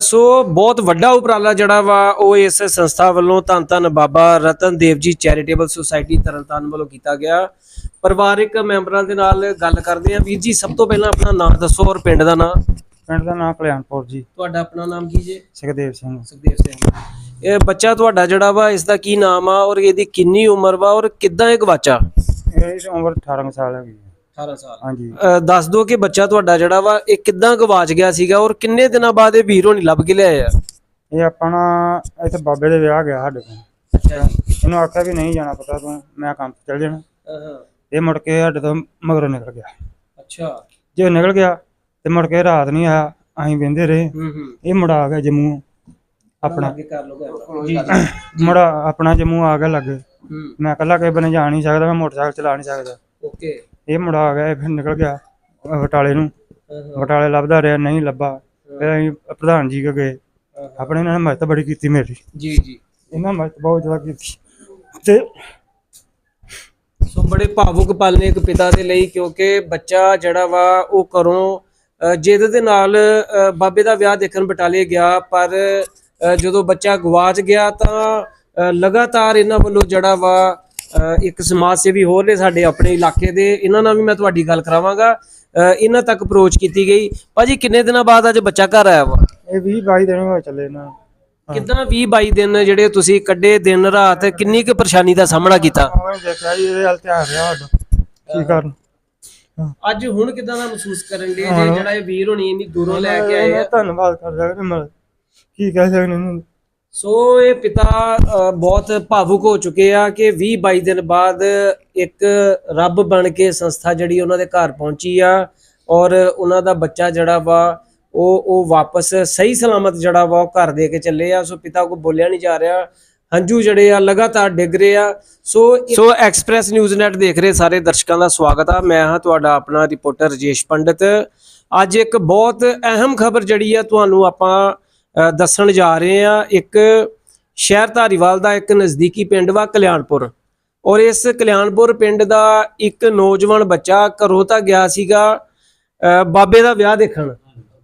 ਸੋ ਬਹੁਤ ਵੱਡਾ ਉਪਰਾਲਾ ਜਿਹੜਾ ਵਾ ਉਹ ਇਸ ਸੰਸਥਾ ਵੱਲੋਂ ਧੰਨ ਧੰਨ ਬਾਬਾ ਰਤਨ ਦੇਵ ਜੀ ਚੈਰੀਟੇਬਲ ਸੁਸਾਇਟੀ ਤਰਨਤਾਰਨ ਵੱਲੋਂ ਕੀਤਾ ਗਿਆ। ਪਰਿਵਾਰਕ ਮੈਂਬਰਾਂ ਦੇ ਨਾਲ ਗੱਲ ਕਰਦੇ ਆ ਵੀਰ ਜੀ ਸਭ ਤੋਂ ਪਹਿਲਾਂ ਆਪਣਾ ਨਾਮ ਦੱਸੋ ਔਰ ਪਿੰਡ ਦਾ ਨਾਮ। ਪਿੰਡ ਦਾ ਨਾਮ ਕਲਿਆਣਪੁਰ ਜੀ। ਤੁਹਾਡਾ ਆਪਣਾ ਨਾਮ ਕੀ ਜੇ? ਸੁਖਦੇਵ ਸਿੰਘ। ਸੁਖਦੇਵ ਸਿੰਘ। ਇਹ ਬੱਚਾ ਤੁਹਾਡਾ ਜਿਹੜਾ ਵਾ ਇਸ ਦਾ ਕੀ ਨਾਮ ਆ ਔਰ ਇਹਦੀ ਕਿੰਨੀ ਉਮਰ ਵਾ ਔਰ ਕਿੱਦਾਂ ਇਹ ਗਵਾਚਾ? ਇਹ ਉਮਰ 18 ਕੁ ਸਾਲ ਹੈਗੀ 18 ਸਾਲ। ਹਾਂਜੀ। ਦੱਸ ਦਿਓ ਕਿ ਬੱਚਾ ਤੁਹਾਡਾ ਜਿਹੜਾ ਵਾ ਇਹ ਕਿੱਦਾਂ ਗਵਾਚ ਗਿਆ ਸੀਗਾ ਔਰ ਕਿੰਨੇ ਦਿਨਾਂ ਬਾਅਦ ਇਹ ਵੀਰੋ ਨਹੀਂ ਲੱਭ ਕੇ ਲਿਆਏ ਆ? ਇਹ ਆਪਣਾ ਇੱਥੇ ਬਾਬੇ ਦੇ ਵਿਆਹ ਗਿਆ ਸਾਡੇ ਕੋਲ। ਅੱਛਾ ਇਹਨੂੰ ਆਖਿਆ ਵੀ ਨਹੀਂ ਜਾਣਾ ਪਤਾ ਤੂੰ ਮੈਂ ਕੰਮ ਤੇ ਚੱਲ ਜਾਣਾ। ਇਹ ਮੁੜ ਕੇ ਸਾਡੇ ਤੋਂ ਮਗਰੋਂ ਨਿਕਲ ਗਿਆ। ਅੱਛਾ। ਜੇ ਨਿਕਲ ਗਿਆ ਤੇ ਮੁੜ ਕੇ ਰਾਤ ਨਹੀਂ ਆਇਆ ਅਸੀਂ ਬਹਿੰਦੇ ਰਹੇ। ਹੂੰ ਹੂੰ। ਇਹ ਮੁੜਾ ਆ ਗਿਆ ਜੰਮੂ। ਆਪਣਾ। ਅੱਗੇ ਕਰ ਲਓ ਗੱਲ ਜੀ ਜੀ। ਮੁੜਾ ਆਪਣਾ ਜੰਮੂ ਆ ਗਿਆ ਲੱਗੇ। ਹੂੰ। ਮੈਂ ਇਕੱਲਾ ਕਿਸੇ ਬਨੇ ਜਾ ਨਹੀਂ ਸਕਦਾ ਮੈਂ ਮੋਟਰਸਾਈਕਲ ਚਲਾ ਨਹੀਂ ਸਕਦਾ। ਓਕੇ। ਇਹ ਮੁੜਾ ਆ ਗਿਆ ਇਹ ਫਿਰ ਨਿਕਲ ਗਿਆ ਅਹ ਬਟਾਲੇ ਨੂੰ। ਬਟਾਲੇ ਲੱਭਦਾ ਰਿਹਾ ਨਹੀਂ ਲੱਭਾ। ਫਿਰ ਅਸੀਂ ਪ੍ਰਧਾਨ ਜੀ ਕੋ ਗਏ। ਆਪਣੇ ਨਾਲ ਮਦਦ ਬੜੀ ਕੀਤੀ ਮੇਰੀ। ਜੀ ਜੀ। ਇਹਨਾਂ ਮਦਦ ਬਹੁਤ ਜ਼ਿਆਦਾ ਕੀਤੀ। ਤੇ ਸੋ ਬੜੇ ਭਾਵੁਕ ਪਲ ਨੇ ਇੱਕ ਪਿਤਾ ਦੇ ਲਈ ਕਿਉਂਕਿ ਬੱਚਾ ਜਿਹੜਾ ਵਾ ਉਹ ਘਰੋਂ ਅ, ਜਿੱਦ ਦੇ ਨਾਲ ਅ, ਬਾਬੇ ਦਾ ਵਿਆਹ ਦੇਖਣ ਬਟਾਲੇ ਗਿਆ ਪਰ ਅ, ਜਦੋਂ ਬੱਚਾ ਗਵਾਚ ਗਿਆ ਤਾਂ ਅ, ਲਗਾਤਾਰ ਇਹਨਾਂ ਵੱਲੋਂ ਜਿਹੜਾ ਵਾ ਇੱਕ ਸਮਾਜ ਸੇਵੀ ਹੋਰ ਨੇ ਸਾਡੇ ਆਪਣੇ ਇਲਾਕੇ ਦੇ ਇਹਨਾਂ ਨਾਲ ਵੀ ਮੈਂ ਤੁਹਾਡੀ ਗੱਲ ਕਰਾਵਾਂਗਾ। ਇਹਨਾਂ ਤੱਕ ਅਪਰੋਚ ਕੀਤੀ ਗਈ। ਭਾਜੀ ਕਿੰਨੇ ਦਿਨਾਂ ਬਾਅਦ ਅੱਜ ਬੱਚਾ ਘਰ ਆਇਆ ਵਾ? ਇਹ 20 22 ਦਿਨ ਹੋ ਚੱਲੇ ਨਾ। ਕਿੱਦਾਂ 20 22 ਦਿਨ ਜਿਹੜੇ ਤੁਸੀਂ ਕੱਢੇ ਦਿਨ ਰਾਤ ਕਿੰਨੀ ਕੁ ਪਰੇਸ਼ਾਨੀ ਦਾ ਸਾਹਮਣਾ ਕੀਤਾ? ਆਵਾਂ ਦੇਖਿਆ ਜੀ ਇਹਦੇ ਹਾਲ ਧਿਆਨ ਰਿਹਾ ਸਾਡਾ। ਕੀ ਕਰਨ? ਅੱਜ ਹੁਣ ਕਿਦਾਂ ਦਾ ਮਹਿਸੂਸ ਕਰਨ ਦੇ ਜਿਹੜਾ ਇਹ ਵੀਰ ਹੋਣੀ ਇੰਨੀ ਦੂਰੋਂ ਲੈ ਕੇ ਆਏ ਆ। ਧੰਨਵਾਦ ਕਰਦਾ ਕਿ ਕੀ ਕਹਿ ਸਕਦੇ ਇਹਨੂੰ? ਸੋ ਇਹ ਪਿਤਾ ਬਹੁਤ ਭਾਵੁਕ ਹੋ ਚੁੱਕੇ ਆ ਕਿ 20 22 ਦਿਨ ਬਾਅਦ ਇੱਕ ਰੱਬ ਬਣ ਕੇ ਸੰਸਥਾ ਜਿਹੜੀ ਉਹਨਾਂ ਦੇ ਘਰ ਪਹੁੰਚੀ ਆ ਔਰ ਉਹਨਾਂ ਦਾ ਬੱਚਾ ਜਿਹੜਾ ਵਾ, ਉਹ ਉਹ ਵਾਪਸ ਸਹੀ ਸਲਾਮਤ ਜਿਹੜਾ ਵਾ, ਉਹ ਘਰ ਦੇ ਕੇ ਚੱਲੇ ਆ। ਸੋ ਪਿਤਾ ਕੋ ਬੋਲਿਆ ਨਹੀਂ ਜਾ ਰਿਹਾ। ਹੰਝੂ ਜਿਹੜੇ ਆ, ਲਗਾਤਾਰ ਡਿੱਗ ਰਹੇ ਆ। So so express news net ਦੇਖ ਰਹੇ ਸਾਰੇ ਦਰਸ਼ਕਾਂ ਦਾ ਸਵਾਗਤ ਆ। ਮੈਂ ਹਾਂ ਤੁਹਾਡਾ ਆਪਣਾ ਰਿਪੋਰਟਰ ਰਜੇਸ਼ ਪੰਡਿਤ। ਅੱਜ ਇੱਕ ਬਹੁਤ ਅਹਿਮ ਖਬਰ ਜਿਹੜੀ ਆ, ਤੁਹਾਨੂੰ ਆਪਾਂ ਦੱਸਣ ਜਾ ਰਹੇ ਆ ਇੱਕ ਸ਼ਹਿਰ ਧਾਰੀਵਾਲ ਦਾ ਇੱਕ ਨਜ਼ਦੀਕੀ ਪਿੰਡ ਵਾ ਕਲਿਆਣਪੁਰ। ਔਰ ਇਸ ਕਲਿਆਣਪੁਰ ਪਿੰਡ ਦਾ ਇੱਕ ਨੌਜਵਾਨ ਬੱਚਾ ਘਰੋਂ ਤਾਂ ਗਿਆ ਸੀਗਾ ਬਾਬੇ ਦਾ ਵਿਆਹ ਦੇਖਣ।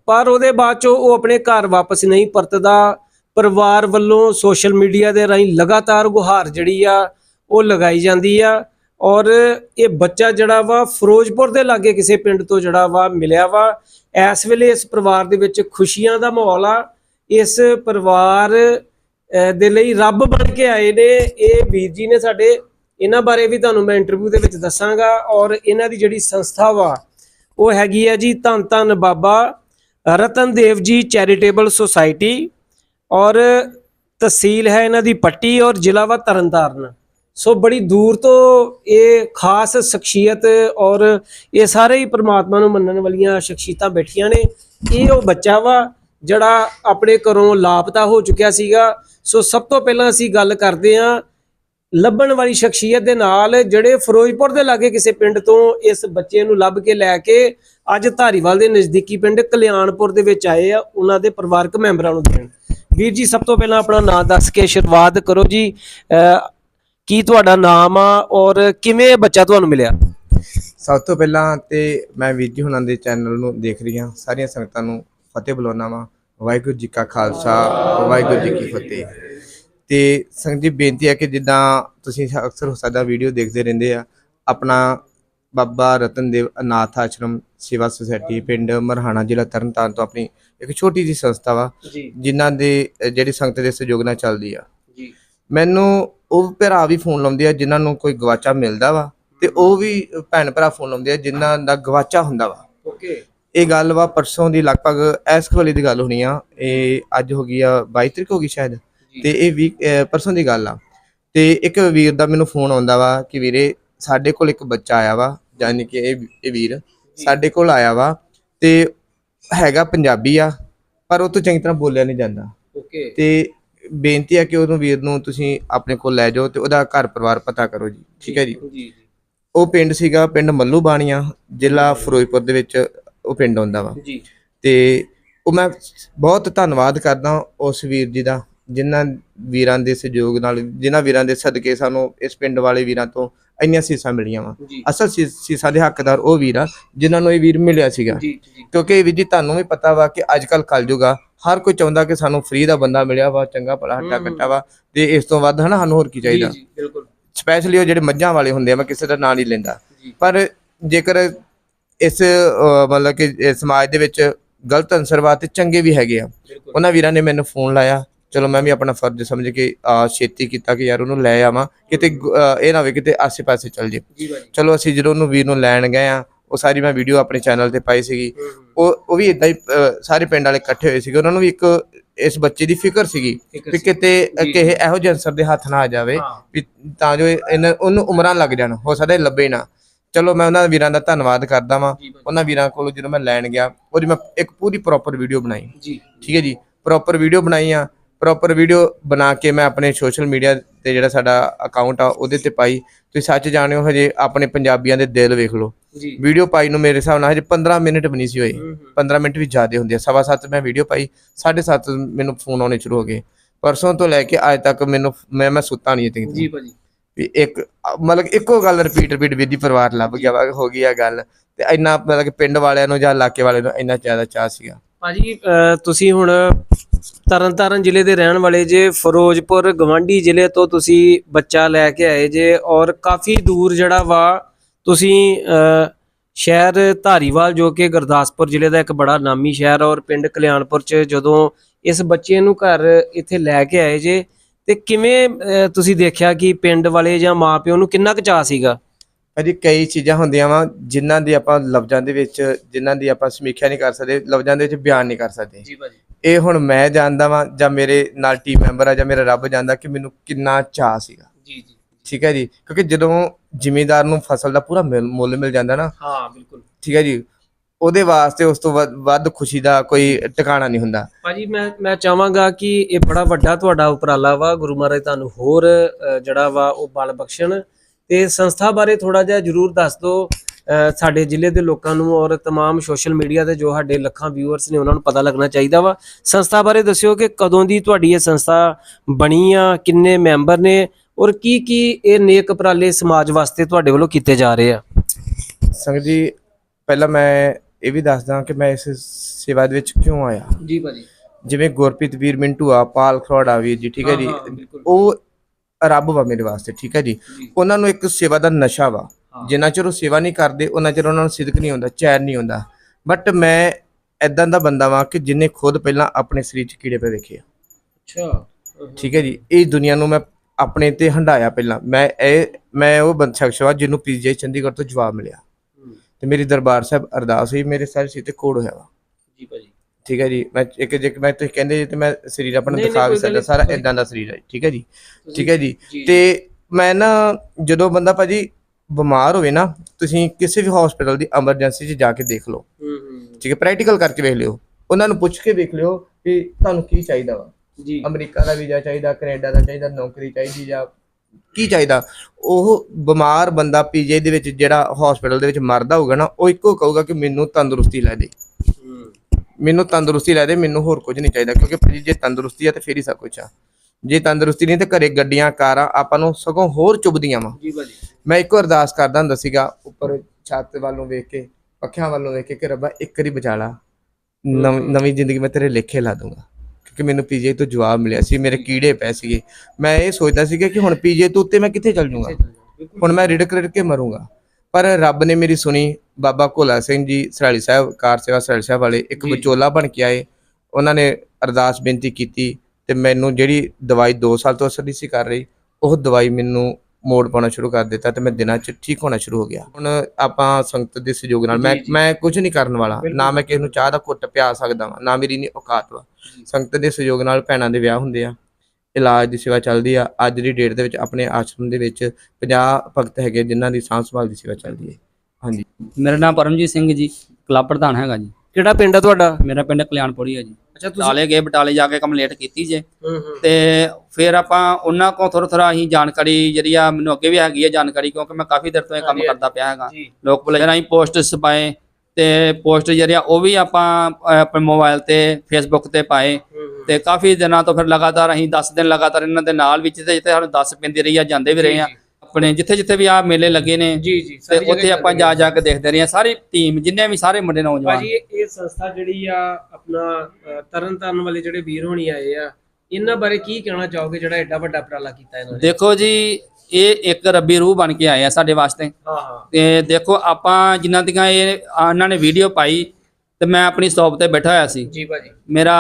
ਪਰ ਉਹਦੇ ਬਾਅਦ ਚੋਂ ਉਹ ਆਪਣੇ ਘਰ ਵਾਪਸ ਨਹੀਂ ਪਰਤਦਾ। ਪਰਿਵਾਰ ਵੱਲੋਂ ਸੋਸ਼ਲ ਮੀਡੀਆ ਦੇ ਰਾਹੀਂ ਲਗਾਤਾਰ ਗੁਹਾਰ ਜਿਹੜੀ ਆ, ਉਹ ਲਗਾਈ ਜਾਂਦੀ ਆ। ਔਰ ਇਹ ਬੱਚਾ ਜਿਹੜਾ ਵਾ, ਫਿਰੋਜ਼ਪੁਰ ਦੇ ਲਾਗੇ ਕਿਸੇ ਪਿੰਡ ਤੋਂ ਜਿਹੜਾ ਵਾ ਮਿਲਿਆ ਵਾ। ਇਸ ਵੇਲੇ ਇਸ ਪਰਿਵਾਰ ਦੇ ਵਿੱਚ ਖੁਸ਼ੀਆਂ ਦਾ ਮਾਹੌਲ ਆ। ਇਸ ਪਰਿਵਾਰ ਦੇ ਲਈ ਰੱਬ ਬਣ ਕੇ ਆਏ ਨੇ। ਇਹ ਵੀਰ ਜੀ ਨੇ ਸਾਡੇ ਇਹਨਾਂ ਬਾਰੇ ਵੀ ਤੁਹਾਨੂੰ ਮੈਂ ਇੰਟਰਵਿਊ ਦੇ ਵਿੱਚ ਦੱਸਾਂਗਾ ਔਰ ਇਹਨਾਂ ਦੀ ਜਿਹੜੀ ਸੰਸਥਾ ਵਾ, ਉਹ ਹੈਗੀ ਆ ਜੀ ਧੰਨ ਧੰਨ ਬਾਬਾ ਰਤਨ ਦੇਵ ਜੀ ਚੈਰੀਟੇਬਲ ਸੁਸਾਇਟੀ ਔਰ ਤਹਿਸੀਲ ਹੈ ਇਹਨਾਂ ਦੀ ਪੱਟੀ ਔਰ ਜ਼ਿਲ੍ਹਾ ਵਾ ਤਰਨਤਾਰਨ। ਸੋ ਬੜੀ ਦੂਰ ਤੋਂ ਇਹ ਖਾਸ ਸ਼ਖਸੀਅਤ ਔਰ ਇਹ ਸਾਰੇ ਹੀ ਪ੍ਰਮਾਤਮਾ ਨੂੰ ਮੰਨਣ ਵਾਲੀਆਂ ਸ਼ਖਸੀਅਤਾਂ ਬੈਠੀਆਂ ਨੇ। ਇਹ ਉਹ ਬੱਚਾ ਵਾ ਜਿਹੜਾ ਆਪਣੇ ਘਰੋਂ ਲਾਪਤਾ ਹੋ ਚੁੱਕਿਆ ਸੀਗਾ। ਸੋ ਸਭ ਤੋਂ ਪਹਿਲਾਂ ਅਸੀਂ ਗੱਲ ਕਰਦੇ ਹਾਂ ਲੱਭਣ ਵਾਲੀ ਸ਼ਖਸੀਅਤ ਦੇ ਨਾਲ, ਜਿਹੜੇ ਫਿਰੋਜ਼ਪੁਰ ਦੇ ਲਾਗੇ ਕਿਸੇ ਪਿੰਡ ਤੋਂ ਇਸ ਬੱਚੇ ਨੂੰ ਲੱਭ ਕੇ ਲੈ ਕੇ ਅੱਜ ਧਾਰੀਵਾਲ ਦੇ ਨਜ਼ਦੀਕੀ ਪਿੰਡ ਕਲਿਆਣਪੁਰ ਦੇ ਵਿੱਚ ਆਏ ਆ, ਉਹਨਾਂ ਦੇ ਪਰਿਵਾਰਕ ਮੈਂਬਰਾਂ ਨੂੰ ਦੇਣ। ਵੀਰ ਜੀ, ਸਭ ਤੋਂ ਪਹਿਲਾਂ ਆਪਣਾ ਨਾਮ ਦੱਸ ਕੇ ਸ਼ੁਰੂਆਤ ਕਰੋ ਜੀ। ਕੀ ਤੁਹਾਡਾ ਨਾਮ ਆ ਔਰ ਕਿਵੇਂ ਬੱਚਾ ਤੁਹਾਨੂੰ ਮਿਲਿਆ? ਸਭ ਤੋਂ ਪਹਿਲਾਂ ਤੇ ਮੈਂ ਵੀਰ ਜੀ ਹੁਣਾਂ ਦੇ ਚੈਨਲ ਨੂੰ ਦੇਖ ਰਹੀ ਹਾਂ, ਸਾਰੀਆਂ ਸੰਗਤਾਂ ਨੂੰ ਫਤਿਹ ਬੁਲਾਉਣਾ ਵਾ। ਵਾਹਿਗੁਰੂ ਜੀ ਕਾ ਖਾਲਸਾ ਵਾਹਿਗੁਰੂ ਜੀ ਕੀ ਫਤਿਹ। ਤੇ ਸੰਗਤ ਜੀ ਬੇਨਤੀ ਹੈ ਕਿ ਜਿੱਦਾਂ ਤੁਸੀਂ ਅਕਸਰ ਹੋ ਸਕਦਾ ਵੀਡੀਓ ਦੇਖਦੇ ਰਹਿੰਦੇ ਆ ਆਪਣਾ ਬਾਬਾ ਰਤਨਦੇਵ ਅਨਾਥ ਆਸ਼ਰਮ ਸੇਵਾ ਸੁਸਾਇਟੀ ਪਿੰਡ ਮਰਹਾਣਾ ਜ਼ਿਲ੍ਹਾ ਤਰਨਤਾਰਨ ਤੋਂ ਆਪਣੀ ਇੱਕ ਛੋਟੀ ਜਿਹੀ ਸੰਸਥਾ ਵਾ ਜੀ। ਜਿਨ੍ਹਾਂ ਦੇ ਜਿਹੜੀ ਸੰਗਤ ਦੇ ਸਹਿਯੋਗ ਨਾਲ ਚੱਲਦੀ ਆ। ਜੀ। ਮੈਨੂੰ ਉਹ ਭਰਾ ਵੀ ਫੋਨ ਲਾਉਂਦੇ ਆ ਜਿਨ੍ਹਾਂ ਨੂੰ ਕੋਈ ਗਵਾਚਾ ਮਿਲਦਾ ਵਾ ਤੇ ਉਹ ਵੀ ਭੈਣ ਭਰਾ ਫੋਨ ਲਾਉਂਦੇ ਆ ਜਿਨ੍ਹਾਂ ਦਾ ਗਵਾਚਾ ਹੁੰਦਾ ਵਾ। ਓਕੇ। ਇਹ ਗੱਲ ਵਾ ਪਰਸੋਂ ਦੀ ਲਗਭਗ ਇਸ ਵੇਲੇ ਦੀ ਗੱਲ ਹੋਣੀ ਆ। ਇਹ ਅੱਜ ਹੋ ਗਈ ਆ 22 ਤਰੀਕ ਹੋ ਗਈ ਸ਼ਾਇਦ? ਤੇ ਇਹ ਵੀ ਪਰਸੋਂ ਦੀ ਗੱਲ ਆ। ਤੇ ਇੱਕ ਵੀਰ ਦਾ ਮੈਨੂੰ ਫੋਨ ਆਉਂਦਾ ਵਾ ਕਿ ਵੀਰੇ ਸਾਡੇ ਕੋਲ ਇੱਕ ਬੱਚਾ ਆਇਆ ਵਾ ਯਾਨੀ ਕਿ ਇਹ ਇਹ ਵੀਰ ਸਾਡੇ ਕੋਲ ਆਇਆ ਵਾ ਤੇ ਹੈਗਾ ਪੰਜਾਬੀ ਆ ਪਰ ਉਹ ਤੋਂ ਚੰਗੀ ਤਰ੍ਹਾਂ ਬੋਲਿਆ ਨਹੀਂ ਜਾਂਦਾ। ਓਕੇ। ਤੇ ਬੇਨਤੀ ਹੈ ਕਿ ਉਹਨੂੰ ਵੀਰ ਨੂੰ ਤੁਸੀਂ ਆਪਣੇ ਕੋਲ ਲੈ ਜਾਓ ਤੇ ਉਹਦਾ ਘਰ ਪਰਿਵਾਰ ਪਤਾ ਕਰੋ ਜੀ। ਠੀਕ ਹੈ ਜੀ। ਉਹ ਪਿੰਡ ਸੀਗਾ ਪਿੰਡ ਮੱਲੂ ਬਾਣੀਆਂ ਜ਼ਿਲ੍ਹਾ ਫਿਰੋਜ਼ਪੁਰ ਦੇ ਵਿੱਚ ਉਹ ਪਿੰਡ ਆਉਂਦਾ ਵਾ। ਜੀ। ਤੇ ਉਹ ਮੈਂ ਬਹੁਤ ਧੰਨਵਾਦ ਕਰਦਾ ਉਸ ਵੀਰ ਜੀ ਦਾ ਜਿਨ੍ਹਾਂ ਵੀਰਾਂ ਦੇ ਸਹਿਯੋਗ ਨਾਲ ਜਿਨ੍ਹਾਂ ਵੀਰਾਂ ਦੇ ਸਦਕੇ ਸਾਨੂੰ ਇਸ ਪਿੰਡ ਵਾਲੇ ਵੀਰਾਂ ਤੋਂ ਇੰਨੀਆਂ ਸੀਸਾਂ ਮਿਲੀਆਂ ਵਾ। ਅਸਲ ਸੀਸਾਂ ਦੇ ਹੱਕਦਾਰ ਉਹ ਵੀਰ ਆ ਜਿਨ੍ਹਾਂ ਨੂੰ ਇਹ ਵੀਰ ਮਿਲਿਆ ਸੀਗਾ। ਕਿਉਂਕਿ ਵੀ ਜੀ ਤੁਹਾਨੂੰ ਵੀ ਪਤਾ ਵਾ ਕਿ ਅੱਜ ਕੱਲ ਕਲਯੁਗਾ ਹਰ ਕੋਈ ਚਾਹੁੰਦਾ ਕਿ ਸਾਨੂੰ ਫ੍ਰੀ ਦਾ ਬੰਦਾ ਮਿਲਿਆ ਵਾ ਚੰਗਾ ਭਲਾ ਹੱਟਾ। ਕੱਟਾ ਵਾ ਤੇ ਇਸ ਤੋਂ ਵੱਧ ਹਨਾ ਸਾਨੂੰ ਹੋਰ ਕੀ ਚਾਹੀਦਾ। ਜੀ ਬਿਲਕੁਲ। ਸਪੈਸ਼ਲੀ ਉਹ ਜਿਹੜੇ ਮੱਝਾਂ ਵਾਲੇ ਹੁੰਦੇ ਆ ਮੈਂ ਕਿਸੇ ਦਾ ਨਾਂ ਨਹੀਂ ਲੈਂਦਾ। ਪਰ ਜੇਕਰ ਇਸ ਮਤਲਬ ਕਿ ਸਮਾਜ ਦੇ ਵਿੱਚ ਗਲਤ ਅਨਸਰ ਵਾ ਤੇ ਚੰਗੇ ਵੀ ਹੈਗੇ ਆ। ਉਹਨਾਂ ਵੀਰਾਂ ਨੇ ਮੈਨੂੰ ਫੋਨ ਲਾਇਆ ਚਲੋ ਮੈਂ ਵੀ ਆਪਣਾ ਫਰਜ਼ ਸਮਝ ਕੇ ਆ ਛੇਤੀ ਕੀਤਾ ਕਿ ਯਾਰ ਉਹਨੂੰ ਲੈ ਆਵਾਂ ਕਿਤੇ ਇਹ ਨਾ ਹੋਵੇ ਕਿਤੇ ਆਸੇ-ਪਾਸੇ ਚੱਲ ਜੇ। ਚਲੋ ਅਸੀਂ ਜਦੋਂ ਉਹਨੂੰ ਵੀਰ ਨੂੰ ਲੈਣ ਗਏ ਆ ਉਹ ਸਾਰੀ ਮੈਂ ਵੀਡੀਓ ਆਪਣੇ ਚੈਨਲ ਤੇ ਪਾਈ ਸੀਗੀ। ਉਹ ਉਹ ਵੀ ਇਦਾਂ ਹੀ ਸਾਰੇ ਪਿੰਡ ਵਾਲੇ ਇਕੱਠੇ ਹੋਏ ਸੀਗੇ। ਉਹਨਾਂ ਨੂੰ ਵੀ ਇੱਕ ਇਸ ਬੱਚੇ ਦੀ ਫਿਕਰ ਸੀਗੀ ਸੀ। ਕਿਤੇ। ਕਿਸੇ ਇਹੋ ਜਿਹੇ ਅਨਸਰ ਦੇ ਹੱਥ ਨਾ ਆ ਜਾਵੇ ਤਾਂ ਜੋ ਉਹਨੂੰ ਉਮਰਾਂ ਲੱਗ ਜਾਣ ਹੋ ਸਕਦਾ ਲੱਭੇ ਨਾ। ਚਲੋ ਮੈਂ ਉਹਨਾਂ ਵੀਰਾਂ ਦਾ ਧੰਨਵਾਦ ਕਰਦਾ ਵਾਂ। ਜੀ ਉਹਨਾਂ ਵੀਰਾਂ ਕੋਲੋਂ ਜਦੋਂ ਮੈਂ ਲੈਣ ਗਿਆ ਉਹਦੀ ਮੈਂ ਇੱਕ ਪੂਰੀ ਪ੍ਰੋਪਰ ਵੀਡੀਓ ਬਣਾਈ। ਜੀ। ਠੀਕ ਹੈ ਜੀ? ਪ੍ਰੋਪਰ ਵੀਡੀਓ ਬਣਾਈ ਆ। ਪ੍ਰੋਪਰ ਵੀਡੀਓ ਬਣਾ ਕੇ ਮੈਂ ਆਪਣੇ ਸੋਸ਼ਲ ਮੀਡੀਆ ਤੇ ਜਿਹੜਾ ਸਾਡਾ ਅਕਾਊਂਟ ਆ ਉਹਦੇ ਤੇ ਪਾਈ। ਤੁਸੀਂ ਸੱਚ ਜਾਣਿਓ ਹਜੇ ਆਪਣੇ ਪੰਜਾਬੀਆਂ ਦੇ ਦਿਲ ਵੇਖ ਲਓ। ਜੀ। ਵੀਡੀਓ ਪਾਈ ਨੂੰ ਮੇਰੇ ਹਿਸਾਬ ਨਾਲ ਹਜੇ 15 ਮਿੰਟ ਬਣੀ ਸੀ ਹੋਈ ਹੂੰ, ਹੂੰ। 15 ਮਿੰਟ ਵੀ ਜ਼ਿਆਦਾ ਹੁੰਦੇ ਆ। ਸਵਾ ਸੱਤ ਮੈਂ ਵੀਡੀਓ ਪਾਈ 7:30 ਮੈਨੂੰ ਫੋਨ ਆਉਣੇ ਸ਼ੁਰੂ ਹੋ ਗਏ। ਪਰਸੋਂ ਤੋਂ ਲੈ ਕੇ ਅੱਜ ਤੱਕ ਮੈਨੂੰ ਮੈਂ ਮੈਂ ਸੁੱਤਾ ਨਹੀਂ ਜੀ ਇਤਨੀ ਭਾਜੀ। ਵੀ ਇੱਕ ਮਤਲਬ ਇੱਕੋ ਗੱਲ ਰਿਪੀਟ ਰਿਪੀਟ ਵਿਧੀ ਪਰਿਵਾਰ ਲੱਭ ਗਿਆ ਵਾ ਹੋ ਗਈ ਆ ਗੱਲ। ਤੇ ਇੰਨਾ ਮਤਲਬ ਕਿ ਪਿੰਡ ਵਾਲਿਆਂ ਨੂੰ ਜਾਂ ਇਲਾਕੇ ਵਾਲਿਆਂ ਨੂੰ ਇੰਨਾ ਜ਼ਿਆਦਾ ਚਾਹ ਸੀਗਾ। ਭਾਜੀ ਅਹ ਤੁਸੀਂ ਹੁਣ ਤਰਨਤਾਰਨ ਜ਼ਿਲ੍ਹੇ ਦੇ ਰਹਿਣ ਵਾਲੇ ਜੇ ਫਿਰੋਜ਼ਪੁਰ ਗਵਾਂਢੀ ਜ਼ਿਲ੍ਹੇ ਤੋਂ ਤੁਸੀਂ ਬੱਚਾ ਲੈ ਕੇ ਆਏ ਜੇ ਔਰ ਕਾਫੀ ਦੂਰ ਜਿਹੜਾ ਵਾ ਤੁਸੀਂ ਅਹ, ਸ਼ਹਿਰ ਧਾਰੀਵਾਲ ਜੋ ਕਿ ਗੁਰਦਾਸਪੁਰ ਜ਼ਿਲ੍ਹੇ ਦਾ ਇੱਕ ਬੜਾ ਨਾਮੀ ਸ਼ਹਿਰ ਔਰ ਪਿੰਡ ਕਲਿਆਣਪੁਰ ਚ ਜਦੋਂ ਇਸ ਬੱਚੇ ਨੂੰ ਘਰ ਇੱਥੇ ਲੈ ਕੇ ਆਏ ਜੇ ਤੇ ਕਿਵੇਂ ਅਹ, ਤੁਸੀਂ ਦੇਖਿਆ ਕਿ ਪਿੰਡ ਵਾਲੇ ਜਾਂ ਮਾਪਿਓ ਨੂੰ ਕਿੰਨਾ ਕੁ ਚਾਅ ਸੀਗਾ? ਅਜੀ ਕਈ ਚੀਜ਼ਾਂ ਹੁੰਦੀਆਂ ਵਾ ਜਿਨ੍ਹਾਂ ਦੀ ਆਪਾਂ ਲਫ਼ਜ਼ਾਂ ਦੇ ਵਿੱਚ ਜਿਨ੍ਹਾਂ ਦੀ ਆਪਾਂ ਸਮੀਖਿਆ ਨਹੀਂ ਕਰ ਸਕਦੇ ਲਫ਼ਜ਼ਾਂ ਦੇ ਵਿੱਚ ਬਿਆਨ ਨਹੀਂ ਕਰ ਸਕਦੇ। ਜੀ ਭਾਜੀ। ਇਹ ਹੁਣ ਮੈਂ ਜਾਣਦਾ ਵਾਂ ਜਾਂ ਮੇਰੇ ਨਾਲ ਟੀਮ ਮੈਂਬਰ ਆ ਜਾਂ ਮੇਰਾ ਰੱਬ ਜਾਣਦਾ ਕਿ ਮੈਨੂੰ ਕਿੰਨਾ ਚਾਹ ਸੀਗਾ। ਜੀ ਜੀ। ਠੀਕ ਹੈ ਜੀ? ਕਿਉਂਕਿ ਜਦੋਂ ਜ਼ਿਮੀਂਦਾਰ ਨੂੰ ਫਸਲ ਦਾ ਪੂਰਾ ਮਿਲ- ਮੁੱਲ ਮਿਲ ਜਾਂਦਾ ਨਾ। ਹਾਂ ਬਿਲਕੁਲ। ਠੀਕ ਹੈ ਜੀ? ਉਹਦੇ ਵਾਸਤੇ ਉਸ ਤੋਂ ਵੱਧ- ਵੱਧ ਖੁਸ਼ੀ ਦਾ ਕੋਈ ਟਿਕਾਣਾ ਨਹੀਂ ਹੁੰਦਾ ਭਾਜੀ ਮੈਂ ਮੈਂ ਚਾਹਾਂਗਾ ਕਿ ਇਹ ਬੜਾ ਵੱਡਾ ਤੁਹਾਡਾ ਉਪਰਾਲਾ ਵਾ ਗੁਰੂ ਮਹਾਰਾਜ ਤੁਹਾਨੂੰ ਹੋਰ ਅ, ਜਿਹੜਾ ਵਾ ਉਹ ਬਲ ਬਖਸ਼ਣ ਤੇ ਸੰਸਥਾ ਬਾਰੇ ਥੋੜਾ ਜਿਹਾ ਜਰੂਰ ਦੱਸ ਦਿਓ ਅ, ਸਾਡੇ ਜ਼ਿਲ੍ਹੇ ਦੇ ਲੋਕਾਂ ਨੂੰ ਔਰ तमाम ਸੋਸ਼ਲ ਮੀਡੀਆ ਤੇ ਜੋ ਸਾਡੇ ਲੱਖਾਂ ਵਿਊਅਰਸ ਨੇ ਉਹਨਾਂ ਨੂੰ ਪਤਾ ਲੱਗਣਾ ਚਾਹੀਦਾ ਵਾ ਸੰਸਥਾ ਬਾਰੇ ਦੱਸਿਓ ਕਿ ਕਦੋਂ ਦੀ ਤੁਹਾਡੀ ਇਹ ਸੰਸਥਾ ਬਣੀ ਆ ਕਿੰਨੇ ਮੈਂਬਰ ਨੇ ਔਰ ਕੀ ਕੀ ਇਹ ਨੇਕ ਉਪਰਾਲੇ ਸਮਾਜ ਵਾਸਤੇ ਤੁਹਾਡੇ ਵੱਲੋਂ ਕੀਤੇ ਜਾ ਰਹੇ ਆ ਸੰਗਤ ਜੀ ਪਹਿਲਾਂ ਮੈਂ ਇਹ ਵੀ ਦੱਸਦਾ ਕਿ ਮੈਂ ਇਸ ਸੇਵਾ ਦੇ ਵਿੱਚ ਕਿਉਂ ਆਇਆ? ਜੀ ਭਾਜੀ। ਜਿਵੇਂ ਗੁਰਪ੍ਰੀਤ ਵੀਰ ਮਿੰਟੂ ਆ ਪਾਲ ਖਰੋੜਾ ਵੀਰ ਜੀ ਠੀਕ ਹੈ ਜੀ? ਉਹ ਰੱਬ ਵਾ ਮੇਰੇ ਵਾਸਤੇ ਠੀਕ ਹੈ ਜੀ? ਉਹਨਾਂ ਨੂੰ ਇੱਕ ਸੇਵਾ ਦਾ ਨਸ਼ਾ ਵਾ। ਜਿੰਨਾ ਚਿਰ ਉਹ ਸੇਵਾ ਨਹੀਂ ਕਰਦੇ ਉਹਨਾਂ ਚਿਰ ਉਹਨਾਂ ਨੂੰ ਸਿਦਕ ਨਹੀਂ ਹੁੰਦਾ ਚੈਨ ਨਹੀਂ ਹੁੰਦਾ। ਬਟ ਮੈਂ ਐਦਾਂ ਦਾ ਬੰਦਾ ਵਾਂ ਕਿ ਜਿਨੇ ਖੁਦ ਪਹਿਲਾਂ ਆਪਣੇ ਸਰੀਰ 'ਚ ਕੀੜੇ ਪਏ ਵੇਖੇ ਆ। ਅੱਛਾ। ਠੀਕ ਹੈ ਜੀ? ਇਹ ਦੁਨੀਆ ਨੂੰ ਮੈਂ ਆਪਣੇ ਤੇ ਹੰਡਾਇਆ ਪਹਿਲਾਂ। ਮੈਂ ਇਹ ਮੈਂ ਉਹ ਬੰਦ ਸ਼ਖਸ ਵਾਂ ਜਿਹਨੂੰ ਪੀਜੀਆਈ ਚੰਡੀਗੜ੍ਹ ਤੋਂ ਜਵਾਬ ਮਿਲਿਆ। ਤੇ ਮੇਰੀ ਦਰਬਾਰ ਸਾਹਿਬ ਅਰਦਾਸ ਹੋਈ ਮੇਰੇ ਸਾਰੇ ਸਿਰ ਤੇ ਕੋੜ ਹੋਇਆ ਵਾ। ਜੀ ਭਾਜੀ। ਠੀਕ ਹੈ ਜੀ ਮੈਂ ਇੱਕ ਜੇ ਮੈਂ ਤੁਸੀਂ ਕਹਿੰਦੇ ਜੀ ਤੇ ਮੈਂ ਸਰੀਰ ਆਪਣਾ ਦਿਖਾ ਵੀ ਸਕਦਾ ਸਾਰਾ ਇਦਾਂ ਦਾ ਸਰੀਰ ਹੈ ਠੀਕ ਹੈ ਜੀ ਠੀਕ ਹੈ ਜੀ। ਤੇ ਮੈਂ ਨਾ ਜਦੋਂ ਬੰਦਾ ਭਾਜੀ ਬਿਮਾਰ ਹੋਵੇ ਨਾ ਤੁਸੀਂ ਕਿਸੇ ਵੀ ਹਸਪੀਟਲ ਦੀ ਐਮਰਜੈਂਸੀ 'ਚ ਜਾ ਕੇ ਦੇਖ ਲਓ। ਠੀਕ ਹੈ ਪ੍ਰੈਕਟੀਕਲ ਕਰਕੇ ਵੇਖ ਲਿਓ। ਉਹਨਾਂ ਨੂੰ ਪੁੱਛ ਕੇ ਵੇਖ ਲਿਓ ਕਿ ਤੁਹਾਨੂੰ ਕੀ ਚਾਹੀਦਾ ਵਾ। ਜੀ। ਅਮਰੀਕਾ ਦਾ ਵੀਜ਼ਾ ਚਾਹੀਦਾ ਕੈਨੇਡਾ ਦਾ ਚਾਹੀਦਾ ਨੌਕਰੀ ਚਾਹੀਦੀ ਜਾਂ ਕੀ ਚਾਹੀਦਾ? ਉਹ ਬਿਮਾਰ ਬੰਦਾ ਪੀਜੀ ਦੇ ਵਿੱਚ ਜਿਹੜਾ ਹਸਪੀਟਲ ਦੇ ਵਿੱਚ ਮਰਦਾ ਹੋਊਗਾ ਨਾ ਉਹ ਇੱਕੋ ਕਹੂਗਾ ਕਿ ਮੈਨੂੰ ਤੰਦਰੁਸਤੀ ਲੈ ਦੇ। ਮੈਨੂੰ ਤੰਦਰੁਸਤੀ ਲੈ ਦੇ ਮੈਨੂੰ ਹੋਰ ਕੁਝ ਨਹੀਂ ਚਾਹੀਦਾ ਕਿਉਂਕਿ ਭਾਜੀ ਜੇ ਤੰਦਰੁਸਤੀ ਆ ਤੇ ਫੇਰ ਹੀ ਸਭ ਕੁਝ ਆ। ਜੇ ਤੰਦਰੁਸਤੀ ਨਹੀਂ ਤੇ ਘਰੇ ਗੱਡੀਆਂ ਕਾਰਾਂ ਆਪਾਂ ਨੂੰ ਸਗੋਂ ਹੋਰ ਚੁੱਭਦੀਆਂ ਵਾ। ਜੀ ਭਾਜੀ। ਮੈਂ ਇੱਕੋ ਅਰਦਾਸ ਕਰਦਾ ਹੁੰਦਾ ਸੀਗਾ ਉੱਪਰ ਛੱਤ ਵੱਲ ਵੇਖ ਕੇ ਪੱਖਿਆਂ ਵੱਲ ਵੇਖ ਕੇ ਕਿ ਰੱਬਾ ਇੱਕ ਵਾਰੀ ਬਚਾ ਲਾ। ਨਵ- ਨਵੀਂ ਜ਼ਿੰਦਗੀ ਮੈਂ ਤੇਰੇ ਲੇਖੇ ਲਾ ਦੂੰਗਾ। ਕਿਉਂਕਿ ਮੈਨੂੰ ਪੀਜੇ ਤੋਂ ਜਵਾਬ ਮਿਲਿਆ ਸੀ ਮੇਰੇ ਕੀੜੇ ਪੈ ਸੀਗੇ। ਮੈਂ ਇਹ ਸੋਚਦਾ ਸੀਗਾ ਕਿ ਹੁਣ ਪੀਜੇ ਤੋਂ ਉੱਤੇ ਮੈਂ ਕਿੱਥੇ ਚੱਲ ਜਾਊਂਗਾ ਹੁਣ ਮੈਂ ਰਿੜਕ ਰਿੜਕ ਕੇ ਮਰੂੰਗਾ। ਪਰ ਰੱਬ ਨੇ ਮੇਰੀ ਸੁਣੀ ਬਾਬਾ ਕੋਲਾ ਸਿੰਘ ਜੀ ਸਰਾਲੀ ਸਾਹਿਬ ਕਾਰ ਸੇਵਾ ਸਰਾਲੀ ਸਾਹਿਬ ਵਾਲੇ ਇੱਕ। ਵਿਚੋਲਾ ਬਣ ਕੇ ਆਏ। ਉਹਨਾਂ ਨੇ ਅਰਦਾਸ ਬੇਨਤੀ ਕੀਤੀ ਤੇ ਮੈਨੂੰ ਜਿਹੜੀ ਦਵਾਈ 2 ਸਾਲ ਤੋਂ ਅਸਰ ਨਹੀਂ ਸੀ ਕਰ ਰਹੀ ਉਹ ਦਵਾਈ ਮੈਨੂੰ ਮੋੜ ਪਾਉਣਾ ਸ਼ੁਰੂ ਕਰ ਦਿੱਤਾ ਤੇ ਮੈਂ ਦਿਨਾਂ 'ਚ ਠੀਕ ਹੋਣਾ ਸ਼ੁਰੂ ਹੋ ਗਿਆ। ਹੁਣ ਆਪਾਂ ਸੰਗਤ ਦੇ ਸਹਿਯੋਗ ਨਾਲ ਮੈਂ। ਮੈਂ ਕੁਝ ਨਹੀਂ ਕਰਨ ਵਾਲਾ। ਨਾ ਮੈਂ ਕਿਸੇ ਨੂੰ ਚਾਹ ਦਾ ਘੁੱਟ ਪਿਆ ਸਕਦਾ ਵਾਂ ਨਾ ਮੇਰੀ ਨੀ ਔਕਾਤ ਵਾ। ਸੰਗਤ ਦੇ ਸਹਿਯੋਗ ਨਾਲ ਭੈਣਾਂ ਦੇ ਵਿਆਹ ਹੁੰਦੇ ਆ ਇਲਾਜ ਦੀ ਸੇਵਾ ਚੱਲਦੀ ਆ ਅੱਜ ਦੀ ਡੇਟ ਦੇ ਵਿੱਚ ਆਪਣੇ ਆਸ਼ਰਮ ਦੇ ਵਿੱਚ 50 ਭਗਤ ਹੈਗੇ ਜਿਨ੍ਹਾਂ ਦੀ ਸਾਂਭ ਸੰਭਾਲ ਦੀ ਸੇਵਾ ਚੱਲਦੀ ਹੈ। ਹਾਂਜੀ। ਮੇਰਾ ਨਾਮ ਪਰਮਜੀਤ ਸਿੰਘ ਜੀ ਕਲੱਬ ਪ੍ਰਧਾਨ ਹੈਗਾ ਜੀ। ਕਿਹੜਾ ਪਿੰਡ ਆ ਤੁਹਾਡਾ? ਮੇਰਾ ਪਿੰਡ ਕਲਿਆਣਪੁਰੀ ਹੈ ਜੀ। ਬਟਾਲੇ ਗਏ ਬਟਾਲੇ ਜਾ ਕੇ ਕੰਪਲੀਟ ਕੀਤੀ ਜੇ। ਤੇ ਫਿਰ ਆਪਾਂ ਉਹਨਾਂ ਕੋਲ ਥੋੜਾ ਥੋੜਾ ਅਸੀਂ ਜਾਣਕਾਰੀ ਜਿਹੜੀ ਆ ਮੈਨੂੰ ਅੱਗੇ ਵੀ ਹੈਗੀ ਹੈ ਜਾਣਕਾਰੀ ਕਿਉਂਕਿ ਮੈਂ ਕਾਫੀ ਦਿਨ ਤੋਂ ਇਹ ਕੰਮ ਕਰਦਾ ਪਿਆ ਹੈਗਾ। ਲੋਕ ਭਲੇ ਅਸੀਂ ਪੋਸਟਸ ਪਾਏ ਤੇ ਪੋਸਟ ਜਿਹੜੀ ਆ ਉਹ ਵੀ ਆਪਾਂ ਆਪਣੇ ਮੋਬਾਈਲ ਤੇ ਫੇਸਬੁੱਕ ਤੇ ਪਾਏ। ਤੇ ਕਾਫੀ ਦਿਨਾਂ ਤੋਂ ਫਿਰ ਲਗਾਤਾਰ ਅਸੀਂ 10 ਦਿਨ ਲਗਾਤਾਰ ਇਹਨਾਂ ਦੇ ਨਾਲ ਵਿੱਚ ਤੇ ਜਿੱਥੇ ਸਾਨੂੰ 10 ਪੈਂਦੀ ਰਹੀ ਆ ਜਾਂਦੇ ਵੀ ਰਹੇ ਆ। ਆਪਣੇ ਜਿੱਥੇ ਜਿੱਥੇ ਵੀ ਆ ਮੇਲੇ ਲੱਗੇ ਨੇ ਜੀ ਜੀ ਤੇ ਉੱਥੇ ਆਪਾਂ ਜਾ ਜਾ ਕੇ ਦੇਖਦੇ ਰਹੇ ਹਾਂ ਸਾਰੀ ਟੀਮ ਜਿੰਨੇ ਵੀ ਸਾਰੇ ਮੁੰਡੇ ਨੌਜਵਾਨ। ਭਾਜੀ ਇਹ ਸੰਸਥਾ ਜਿਹੜੀ ਆ ਆਪਣਾ ਤਰਨ ਤਾਰਨ ਵਾਲੇ ਜਿਹੜੇ ਵੀਰ ਹੋਣੀ ਆਏ ਆ ਇਹਨਾਂ ਬਾਰੇ ਕੀ ਕਹਿਣਾ ਚਾਹੋਗੇ ਜਿਹੜਾ ਐਡਾ ਵੱਡਾ ਉਪਰਾਲਾ ਕੀਤਾ ਇਹਨਾਂ ਨੇ? ਦੇਖੋ ਜੀ ਇਹ ਇੱਕ ਰੱਬੀ ਰੂਹ ਬਣ ਕੇ ਆਏ ਆ ਸਾਡੇ ਵਾਸਤੇ। ਹਾਂ ਹਾਂ। ਤੇ ਦੇਖੋ ਆਪਾਂ ਜਿਨ੍ਹਾਂ ਦੀਆਂ ਇਹ ਆ, ਇਹਨਾਂ ਨੇ ਵੀਡੀਓ ਪਾਈ ਤੇ ਮੈਂ ਆਪਣੀ ਸਟਾਪ ਤੇ ਬੈਠਾ ਹੋਇਆ ਸੀ। ਜੀ ਭਾਜੀ। ਮੇਰਾ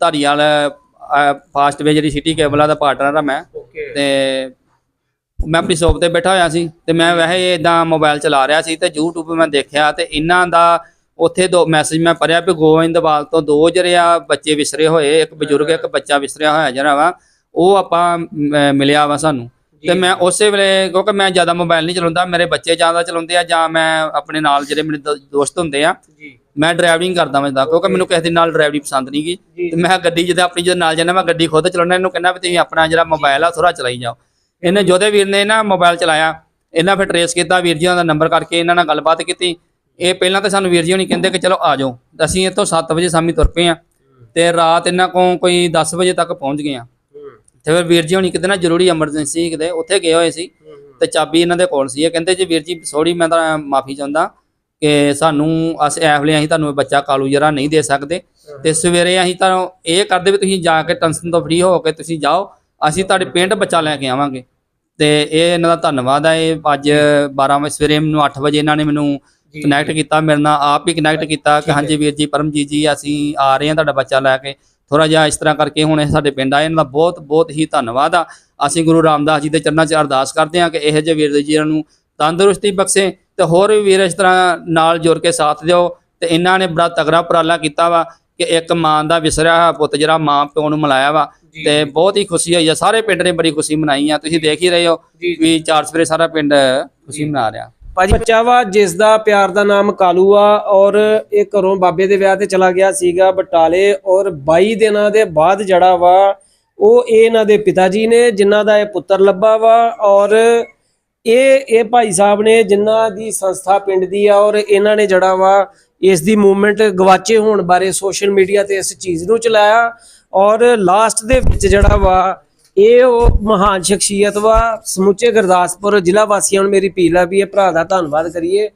ਧਾਰੀਵਾਲ ਫਾਸਟ ਵੇ ਜਿਹੜੀ ਸਿਟੀ ਕੇਬਲਾਂ ਦਾ ਪਾਰਟਨਰ ਆ ਮੈਂ। ਤੇ ਮੈਂ ਆਪਣੀ ਸ਼ੌਪ ਤੇ ਬੈਠਾ ਹੋਇਆ ਸੀ ਤੇ ਮੈਂ ਵੈਸੇ ਇਦਾਂ ਮੋਬਾਈਲ ਚਲਾ ਰਿਹਾ ਸੀ ਤੇ YouTube 'ਤੇ ਮੈਂ ਦੇਖਿਆ ਤੇ ਇਹਨਾਂ ਦਾ ਉੱਥੇ ਦੋ ਮੈਸੇਜ ਮੈਂ ਪੜਿਆ ਵੀ ਗੋਇੰਦਵਾਲ ਤੋਂ ਦੋ ਜਿਹੜੇ ਆ ਬੱਚੇ ਵਿਸਰੇ ਹੋਏ ਇੱਕ ਬਜ਼ੁਰਗ ਇੱਕ ਬੱਚਾ ਵਿਸਰਿਆ ਹੋਇਆ ਜਿਹੜਾ ਵਾ ਉਹ ਆਪਾਂ ਮਿਲਿਆ ਵਾ ਸਾਨੂੰ। ਤੇ ਮੈਂ ਉਸੇ ਵੇਲੇ ਕਿਉਂਕਿ ਮੈਂ ਜ਼ਿਆਦਾ ਮੋਬਾਈਲ ਨਹੀਂ ਚਲਾਉਂਦਾ ਮੇਰੇ ਬੱਚੇ ਜ਼ਿਆਦਾ ਚਲਾਉਂਦੇ ਆ ਜਾਂ ਮੈਂ ਆਪਣੇ ਨਾਲ ਜਿਹੜੇ ਮੇਰੇ ਦੋਸਤ ਹੁੰਦੇ ਆ ਮੈਂ ਡਰਾਈਵਿੰਗ ਕਰਦਾ ਮੈਂ ਦਾ ਕਿਉਂਕਿ ਮੈਨੂੰ ਕਿਸੇ ਦੇ ਨਾਲ ਡਰਾਈਵਿੰਗ ਪਸੰਦ ਨਹੀਂ। ਤੇ ਮੈਂ ਗੱਡੀ ਜਦੋਂ ਆਪਣੀ ਜਦੋਂ ਨਾਲ ਜਾਂਦਾ ਮੈਂ ਗੱਡੀ ਖੁਦ ਚਲਾਉਣਾ ਇਹਨੂੰ ਕਹਿੰਦਾ ਵੀ ਤੁਸੀਂ ਆਪਣਾ ਜਿਹੜਾ ਮੋਬਾਈਲ ਆ ਥੋੜਾ ਚਲਾਈ ਜਾਓ। ਇਹਨੇ ਜੋਦੇ ਵੀਰ ਨੇ ਨਾ ਮੋਬਾਈਲ ਚਲਾਇਆ। ਇਹਨਾਂ ਫਿਰ ਟਰੇਸ ਕੀਤਾ, ਵੀਰ ਜੀ ਦਾ ਨੰਬਰ ਕਰਕੇ ਇਹਨਾਂ ਨਾਲ ਗੱਲਬਾਤ ਕੀਤੀ। ਇਹ ਪਹਿਲਾਂ ਤਾਂ ਸਾਨੂੰ ਵੀਰ ਜੀ ਹੋਣੀ ਕਹਿੰਦੇ ਕਿ ਚਲੋ ਆ ਜਾਓ। ਅਸੀਂ ਇੱਥੋਂ 7 ਵਜੇ ਸ਼ਾਮੀ ਤੁਰ ਪਏ ਆ ਤੇ ਰਾਤ ਇਹਨਾਂ ਕੋਲ ਕੋਈ 10 ਵਜੇ ਤੱਕ ਪਹੁੰਚ ਗਏ ਆ ਤੇ ਫਿਰ ਵੀਰ ਜੀ ਹੋਣੀ ਕਿਤੇ ਨਾ ਜ਼ਰੂਰੀ ਐਮਰਜੈਂਸੀ ਕਿਤੇ, ਉੱਥੇ ਗਏ ਹੋਏ ਸੀ। ਤੇ ਚਾਬੀ ਇਹਨਾਂ ਦੇ ਕੋਲ ਸੀ। ਇਹ ਕਹਿੰਦੇ ਜੀ ਵੀਰ ਜੀ ਸੋਰੀ ਮੈਂ ਤਾਂ ਮਾਫੀ ਚਾਹੁੰਦਾ ਕਿ ਸਾਨੂੰ ਅਸ ਐਵਲੇ ਅਸੀਂ ਤੁਹਾਨੂੰ ਬੱਚਾ ਕਾਲੂ ਜਰਾ ਨਹੀਂ ਦੇ ਸਕਦੇ। ਤੇ ਸਵੇਰੇ ਅਸੀਂ ਤਾਂ ਇਹ ਕਰਦੇ ਵੀ ਤੁਸੀਂ ਜਾ ਕੇ ਟੈਨਸ਼ਨ ਤੋਂ ਫ੍ਰੀ ਹੋ ਕੇ ਤੁਸੀਂ ਜਾਓ। ਅਸੀਂ ਤੁਹਾਡੇ ਪਿੰਡ ਬੱਚਾ ਲੈ ਕੇ ਆਵਾਂਗੇ। ਤੇ ਇਹ ਇਹਨਾਂ ਦਾ ਧੰਨਵਾਦ ਹੈ ਇਹ ਅੱਜ 12 ਵਜੇ ਸਵੇਰੇ ਮੈਨੂੰ 8 ਵਜੇ ਇਹਨਾਂ ਨੇ ਮੈਨੂੰ ਕਨੈਕਟ ਕੀਤਾ ਮੇਰੇ ਨਾਲ ਆਪ ਹੀ ਕਨੈਕਟ ਕੀਤਾ ਕਿ ਹਾਂਜੀ ਵੀਰ ਜੀ ਪਰਮਜੀਤ ਜੀ ਅਸੀਂ ਆ ਰਹੇ ਹਾਂ ਤੁਹਾਡਾ ਬੱਚਾ ਲੈ ਕੇ। ਥੋੜਾ ਜਿਹਾ ਇਸ ਤਰ੍ਹਾਂ ਕਰਕੇ ਹੁਣ ਇਹ ਸਾਡੇ ਪਿੰਡ ਆਏ ਇਹਨਾਂ ਦਾ ਬਹੁਤ ਬਹੁਤ ਹੀ ਧੰਨਵਾਦ ਆ। ਅਸੀਂ ਗੁਰੂ ਰਾਮਦਾਸ ਜੀ ਦੇ ਚਰਨਾਂ 'ਚ ਅਰਦਾਸ ਕਰਦੇ ਹਾਂ ਕਿ ਇਹੋ ਜਿਹੇ ਵੀਰ ਜੀ ਨੂੰ ਤੰਦਰੁਸਤੀ ਬਖਸ਼ੇ ਤੇ ਹੋਰ ਵੀ ਵੀਰ ਇਸ ਤਰ੍ਹਾਂ ਨਾਲ ਜੁੜ ਕੇ ਸਾਥ ਦਿਓ ਤੇ ਇਹਨਾਂ ਨੇ ਬੜਾ ਤਗੜਾ ਉਪਰਾਲਾ ਕੀਤਾ ਵਾ। ਕਿ ਇੱਕ ਮਾਂ ਦਾ ਵਿਸਰਿਆ ਹੋਇਆ ਪੁੱਤ ਜਿਹੜਾ ਮਾਂ ਪਿਓ ਨੂੰ ਮਿਲਾਇਆ ਵਾ ਤੇ ਬਹੁਤ ਹੀ ਖੁਸ਼ੀ ਹੋਈ ਆ। ਸਾਰੇ ਪਿੰਡ ਨੇ ਬੜੀ ਖੁਸ਼ੀ ਮਨਾਈ ਆ। ਤੁਸੀਂ ਦੇਖ ਹੀ ਰਹੇ ਹੋ। ਵੀ ਚਾਰ ਸਵੇਰੇ ਸਾਰਾ ਪਿੰਡ ਖੁਸ਼ੀ ਮਨਾ ਰਿਹਾ। ਭਾਜੀ ਬੱਚਾ ਵਾ ਜਿਸ ਦਾ ਪਿਆਰ ਦਾ ਨਾਮ ਕਾਲੂ ਆ ਔਰ ਇਹ ਘਰੋਂ ਬਾਬੇ ਦੇ ਵਿਆਹ ਤੇ ਚਲਾ ਗਿਆ ਸੀਗਾ ਬਟਾਲੇ ਔਰ 22 ਦਿਨਾਂ ਦੇ ਬਾਅਦ ਜੜਾ ਵਾ ਉਹ ਇਹ ਇਹਨਾਂ ਦੇ ਪਿਤਾ ਜੀ ਨੇ ਜਿਨ੍ਹਾਂ ਦਾ ਇਹ ਪੁੱਤਰ ਲੱਭਾ ਵਾ ਔਰ ਇਹ ਇਹ ਭਾਈ ਸਾਹਿਬ ਨੇ ਜਿਨ੍ਹਾਂ ਦੀ ਸੰਸਥਾ ਪਿੰਡ ਦੀ ਆ ਔਰ ਇਹਨਾਂ ਨੇ ਜੜਾ ਵਾ ਇਸ ਦੀ ਮੂਵਮੈਂਟ ਗਵਾਚੇ ਹੋਣ ਬਾਰੇ ਸੋਸ਼ਲ ਮੀਡੀਆ ਤੇ ਇਸ ਚੀਜ਼ ਨੂੰ ਚਲਾਇਆ ਔਰ ਲਾਸਟ ਦੇ ਵਿੱਚ ਜਿਹੜਾ ਵਾ, ਇਹ ਉਹ ਮਹਾਨ ਸ਼ਖਸੀਅਤ ਵਾ, ਸਮੁੱਚੇ ਗੁਰਦਾਸਪੁਰ ਜ਼ਿਲ੍ਹਾ ਵਾਸੀਆਂ ਨੂੰ ਮੇਰੀ ਅਪੀਲ ਆ ਵੀ ਇਹ ਭਰਾ ਦਾ ਧੰਨਵਾਦ ਕਰੀਏ,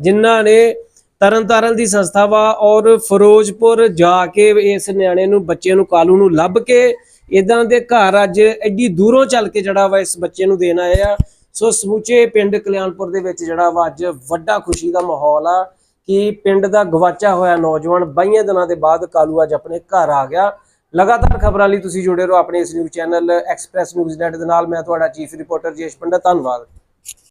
ਜਿਨ੍ਹਾਂ ਨੇ ਤਰਨਤਾਰਨ ਦੀ ਸੰਸਥਾ ਵਾ ਔਰ ਫਿਰੋਜ਼ਪੁਰ ਜਾ ਕੇ ਇਸ ਨਿਆਣੇ ਨੂੰ, ਬੱਚੇ ਨੂੰ, ਕਾਲੂ ਨੂੰ ਲੱਭ ਕੇ ਇਦਾਂ ਦੇ ਘਰ ਅੱਜ ਐਡੀ ਦੂਰੋਂ ਚੱਲ ਕੇ ਜਿਹੜਾ ਵਾ ਇਸ ਬੱਚੇ ਨੂੰ ਦੇਣ ਆਏ ਆ। ਸੋ ਸਮੁੱਚੇ ਪਿੰਡ ਕਲਿਆਣਪੁਰ ਦੇ ਵਿੱਚ ਜਿਹੜਾ ਵਾ ਅੱਜ ਵੱਡਾ ਖੁਸ਼ੀ ਦਾ ਮਾਹੌਲ ਆ। ਕਿ ਪਿੰਡ ਦਾ ਗਵਾਚਾ ਹੋਇਆ ਨੌਜਵਾਨ 22 ਦਿਨਾਂ ਦੇ ਬਾਅਦ ਕਾਲੂ ਅੱਜ ਆਪਣੇ ਘਰ ਆ ਗਿਆ। ਲਗਾਤਾਰ ਖਬਰਾਂ ਲਈ ਤੁਸੀਂ ਜੁੜੇ ਰਹੋ ਆਪਣੇ ਇਸ news channel express news net ਦੇ ਨਾਲ। ਮੈਂ ਤੁਹਾਡਾ ਚੀਫ ਰਿਪੋਰਟਰ ਜੇਸ਼ ਪੰਡਾ ਧੰਨਵਾਦ।